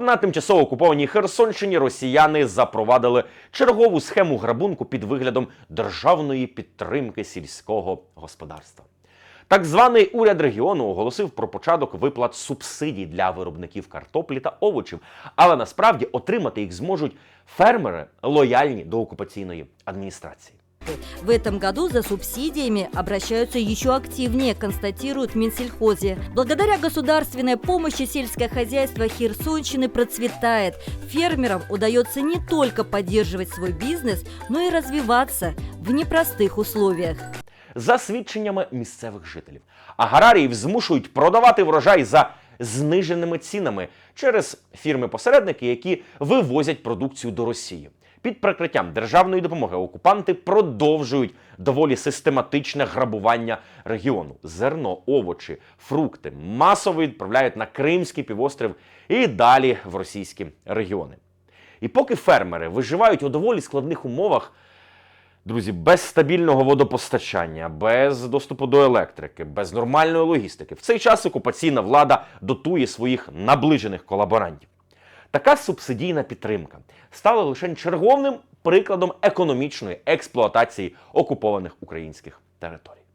На тимчасово окупованій Херсонщині росіяни запровадили чергову схему грабунку під виглядом державної підтримки сільського господарства. Так званий уряд регіону оголосив про початок виплат субсидій для виробників картоплі та овочів, але насправді отримати їх зможуть фермери лояльні до окупаційної адміністрації В этом году за субсидиями обращаются еще активнее, констатируют в Минсельхозе. Благодаря государственной помощи сельское хозяйство Херсонщины процветает. Фермерам удается не только поддерживать свой бизнес, но и развиваться в непростых условиях. За свідченнями місцевих жителів, аграріїв змушують продавати врожай за зниженими цінами через фірми-посередники, які вивозять продукцію до Росії. Під прикриттям державної допомоги окупанти продовжують доволі систематичне грабування регіону. Зерно, овочі, фрукти масово відправляють на Кримський півострів і далі в російські регіони. І поки фермери виживають у доволі складних умовах, Друзі, без стабільного водопостачання, без доступу до електрики, без нормальної логістики, в цей час окупаційна влада дотує своїх наближених колаборантів. Така субсидійна підтримка стала лише черговним прикладом економічної експлуатації окупованих українських територій.